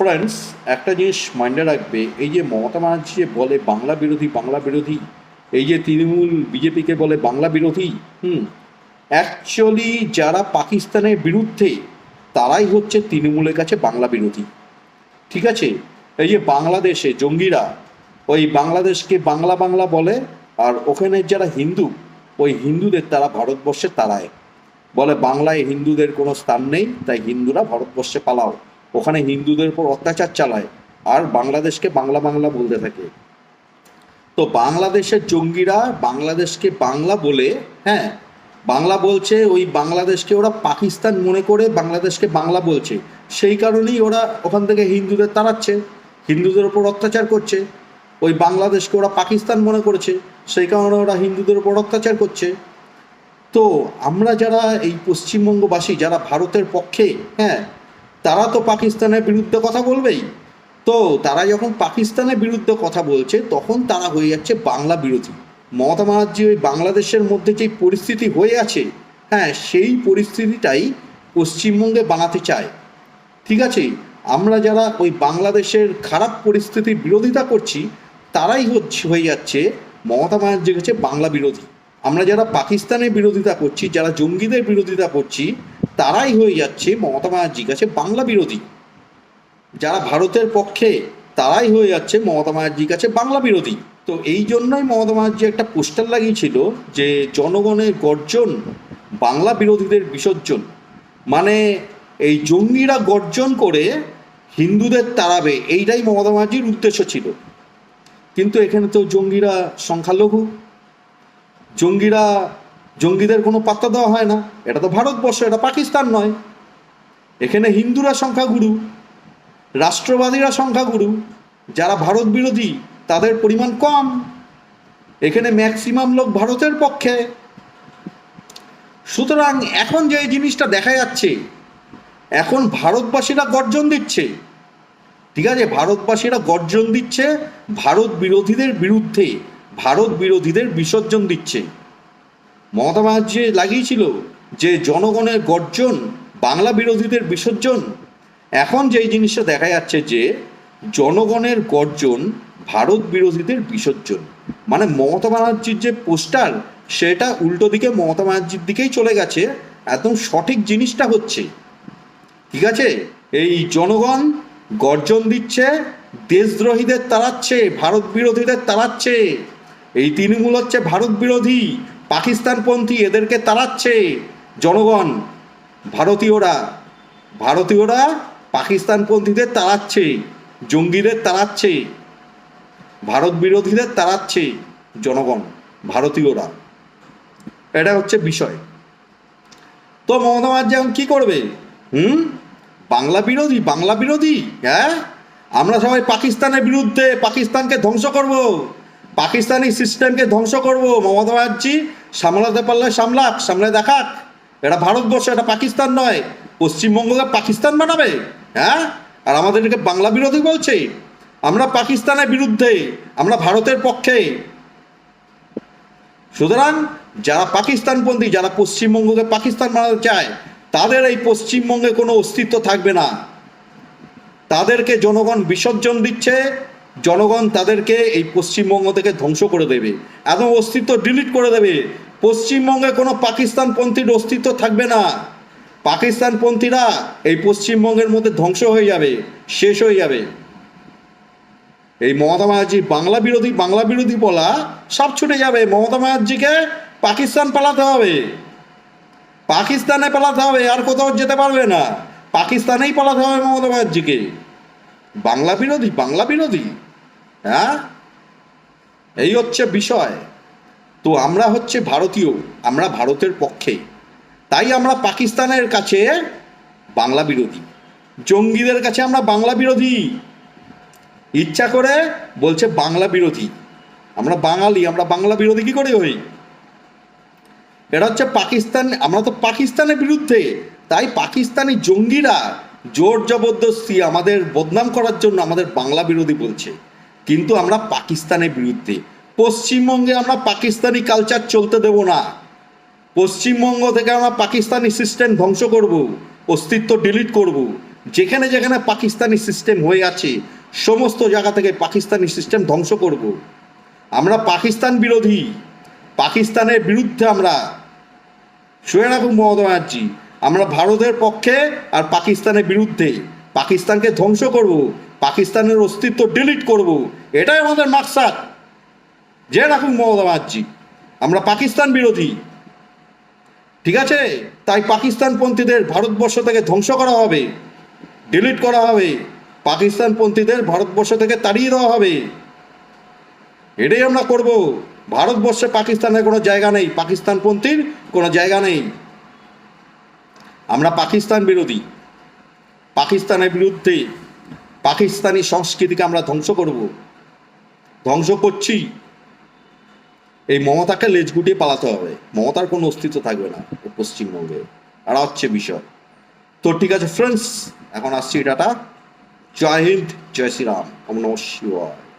Friends একটা জিনিস মাইন্ডে রাখবে, এই যে মমতা ব্যানার্জি যে বলে বাংলা বিরোধী বাংলা বিরোধী, এই যে তৃণমূল বিজেপিকে বলে বাংলা বিরোধী, হুম অ্যাকচুয়ালি যারা পাকিস্তানের বিরুদ্ধে, তারাই হচ্ছে তৃণমূলের কাছে বাংলা বিরোধী, ঠিক আছে? এই যে বাংলাদেশে জঙ্গিরা, ওই বাংলাদেশকে বাংলা বাংলা বলে, আর ওখানে যারা হিন্দু, ওই হিন্দুদের তারা ভারতবর্ষে তারায়, বলে বাংলায় হিন্দুদের কোনো স্থান নেই, তাই হিন্দুরা ভারতবর্ষে পালাও। ওখানে হিন্দুদের উপর অত্যাচার চালায় আর বাংলাদেশকে বাংলা বাংলা বলতে থাকে। তো বাংলাদেশের জঙ্গিরা বাংলাদেশকে বাংলা বলে হ্যাঁ বাংলা বলছে ওই বাংলাদেশকে ওরা পাকিস্তান মনে করে বাংলাদেশকে বাংলা বলছে। সেই কারণেই ওরা ওখান থেকে হিন্দুদের তাড়াচ্ছে, হিন্দুদের উপর অত্যাচার করছে। ওই বাংলাদেশকে ওরা পাকিস্তান মনে করেছে, সেই কারণে ওরা হিন্দুদের উপর অত্যাচার করছে। তো আমরা যারা এই পশ্চিমবঙ্গবাসী, যারা ভারতের পক্ষে হ্যাঁ তারা তো পাকিস্তানের বিরুদ্ধে কথা বলবেই। তো তারা যখন পাকিস্তানের বিরুদ্ধে কথা বলছে, তখন তারা হয়ে যাচ্ছে বাংলা বিরোধী। মমতা ব্যানার্জি ওই বাংলাদেশের মধ্যে যে পরিস্থিতি হয়ে আছে হ্যাঁ সেই পরিস্থিতিটাই পশ্চিমবঙ্গে বানাতে চায়। ঠিক আছে, আমরা যারা ওই বাংলাদেশের খারাপ পরিস্থিতির বিরোধিতা করছি, তারাই হচ্ছে, হয়ে যাচ্ছে মমতা ব্যানার্জির কাছে বাংলা বিরোধী। আমরা যারা পাকিস্তানের বিরোধিতা করছি, যারা জঙ্গিদের বিরোধিতা করছি তারাই হয়ে যাচ্ছে মমতা ব্যানার্জির কাছে বাংলা বিরোধী। যারা ভারতের পক্ষে, তারাই হয়ে যাচ্ছে মমতা ব্যানার্জির কাছে বাংলা বিরোধী। তো এই জন্যই মমতা ব্যানার্জি একটা পোস্টার লাগিয়েছিল যে, জনগণের গর্জন বাংলা বিরোধীদের বিসর্জন। মানে এই জঙ্গিরা গর্জন করে হিন্দুদের তাড়াবে, এইটাই মমতা ব্যানার্জির উদ্দেশ্য ছিল। কিন্তু এখানে তো জঙ্গিরা সংখ্যালঘু। জঙ্গিরা জঙ্গিদের কোনো পাত্তা দেওয়া হয় না। এটা তো ভারতবর্ষ, এটা পাকিস্তান নয়। এখানে হিন্দুরা সংখ্যাগুরু, রাষ্ট্রবাদীরা সংখ্যাগুরু। যারা ভারত বিরোধী, তাদের পরিমাণ কম। এখানে ম্যাক্সিমাম লোক ভারতের পক্ষে। সুতরাং এখন যে জিনিসটা দেখা যাচ্ছে, এখন ভারতবাসীরা গর্জন দিচ্ছে। ঠিক আছে, ভারতবাসীরা গর্জন দিচ্ছে ভারত বিরোধীদের বিরুদ্ধে। ভারত বিরোধীদের বিসর্জন দিচ্ছে। মমতা ব্যানার্জি লাগিয়েছিল যে জনগণের গর্জন, বাংলা বিরোধীদের বিসর্জন। এখন যেই জিনিসটা দেখা যাচ্ছে যে জনগণের গর্জন, ভারত বিরোধীদের বিসর্জন। মানে মমতা ব্যানার্জির যে পোস্টার, সেটা উল্টো দিকে মমতা ব্যানার্জির দিকেই চলে গেছে। একদম সঠিক জিনিসটা হচ্ছে। ঠিক আছে? এই জনগণ গর্জন দিচ্ছে, দেশদ্রোহীদের তাড়াচ্ছে, ভারত বিরোধীদের তাড়াচ্ছে। এই তৃণমূল হচ্ছে ভারত বিরোধী। পাকিস্তানপন্থী এদেরকে তাড়াচ্ছে জনগণ, ভারতীয়রা। ভারতীয়রা পাকিস্তানপন্থীদের তাড়াচ্ছে, জঙ্গিদের তাড়াচ্ছে, ভারত বিরোধীদের তাড়াচ্ছে জনগণ, ভারতীয়রা। এটা হচ্ছে বিষয়। তো মমতা ব্যানার্জি এখন কী করবে? হুম? বাংলা বিরোধী বাংলা বিরোধী হ্যাঁ? আমরা সবাই পাকিস্তানের বিরুদ্ধে, পাকিস্তানকে ধ্বংস করব, পাকিস্তানি সিস্টেমকে ধ্বংস করব, মমতা ব্যানার্জি সামলাতে পারলে সামলাক সামলে দেখাক। এটা ভারতবর্ষ, এটা পাকিস্তান নয়। পশ্চিমবঙ্গকে পাকিস্তান বানাবে হ্যাঁ? আর আমাদেরকে বাংলা বিরোধী বলছে। আমরা পাকিস্তানের বিরুদ্ধে, আমরা ভারতের পক্ষে। সুতরাং যারা পাকিস্তানপন্থী, যারা পশ্চিমবঙ্গকে পাকিস্তান বানাতে চায়, তাদের এই পশ্চিমবঙ্গে কোনো অস্তিত্ব থাকবে না। তাদেরকে জনগণ বিসর্জন দিচ্ছে জনগণ তাদেরকে এই পশ্চিমবঙ্গ থেকে ধ্বংস করে দেবে। একদম অস্তিত্ব ডিলিট করে দেবে। পশ্চিমবঙ্গে কোনো পাকিস্তানপন্থীর অস্তিত্ব থাকবে না। পাকিস্তানপন্থীরা এই পশ্চিমবঙ্গের মধ্যে ধ্বংস হয়ে যাবে, শেষ হয়ে যাবে। এই মমতা ব্যানার্জি বাংলা বিরোধী বাংলা বিরোধী বলা সব ছুটে যাবে। মমতা ব্যানার্জিকে পাকিস্তান পালাতে হবে। পাকিস্তানে পালাতে হবে, আর কোথাও যেতে পারবে না। পাকিস্তানেই পালাতে হবে মমতা ব্যানার্জিকে। বাংলা বিরোধী বাংলা বিরোধী হ্যাঁ? এই হচ্ছে বিষয়। তো আমরা হচ্ছে ভারতীয়, আমরা ভারতের পক্ষে। তাই আমরা পাকিস্তানের কাছে বাংলা বিরোধী। জঙ্গিদের কাছে আমরা বাংলা বিরোধী। ইচ্ছা করে বলছে বাংলা বিরোধী। আমরা বাঙালি, আমরা বাংলা বিরোধী কি করে হই? এটা হচ্ছে পাকিস্তান, আমরা তো পাকিস্তানের বিরুদ্ধে। তাই পাকিস্তানি জঙ্গিরা জোর জবরদস্তি আমাদের বদনাম করার জন্য আমাদের বাংলা বিরোধী বলছে। কিন্তু আমরা পাকিস্তানের বিরুদ্ধে। পশ্চিমবঙ্গে আমরা পাকিস্তানি কালচার চলতে দেব না। পশ্চিমবঙ্গ থেকে আমরা পাকিস্তানি সিস্টেম ধ্বংস করব, অস্তিত্ব ডিলিট করব। যেখানে যেখানে পাকিস্তানি সিস্টেম হয়ে আছে, সমস্ত জায়গা থেকে পাকিস্তানি সিস্টেম ধ্বংস করব। আমরা পাকিস্তান বিরোধী। পাকিস্তানের বিরুদ্ধে আমরা। রাখুন মমতা ব্যানার্জি। আমরা ভারতের পক্ষে আর পাকিস্তানের বিরুদ্ধে পাকিস্তানকে ধ্বংস করব, পাকিস্তানের অস্তিত্ব ডিলিট করব। এটাই আমাদের মাকসাদ। যে রাখুন মমতা ব্যানার্জি। আমরা পাকিস্তান বিরোধী। ঠিক আছে? তাই পাকিস্তানপন্থীদের ভারতবর্ষ থেকে ধ্বংস করা হবে ডিলিট করা হবে। পাকিস্তানপন্থীদের ভারতবর্ষ থেকে তাড়িয়ে দেওয়া হবে। এটাই আমরা করব। ভারতবর্ষে পাকিস্তানের কোনো জায়গা নেই, পাকিস্তানপন্থীর কোনো জায়গা নেই। আমরা পাকিস্তান বিরোধী। পাকিস্তানের বিরুদ্ধে পাকিস্তানি সংস্কৃতিকে আমরা ধ্বংস করব। ধ্বংস করছি। এই মমতাকে লেজ গুটিয়ে পালাতে হবে। মমতার কোনো অস্তিত্ব থাকবে না পশ্চিমবঙ্গে। আর হচ্ছে বিষয়। তো ঠিক আছে ফ্রেন্ডস এখন আসছি টাটা জয় হিন্দ, জয় শ্রীরাম। নমঃ শিবায়।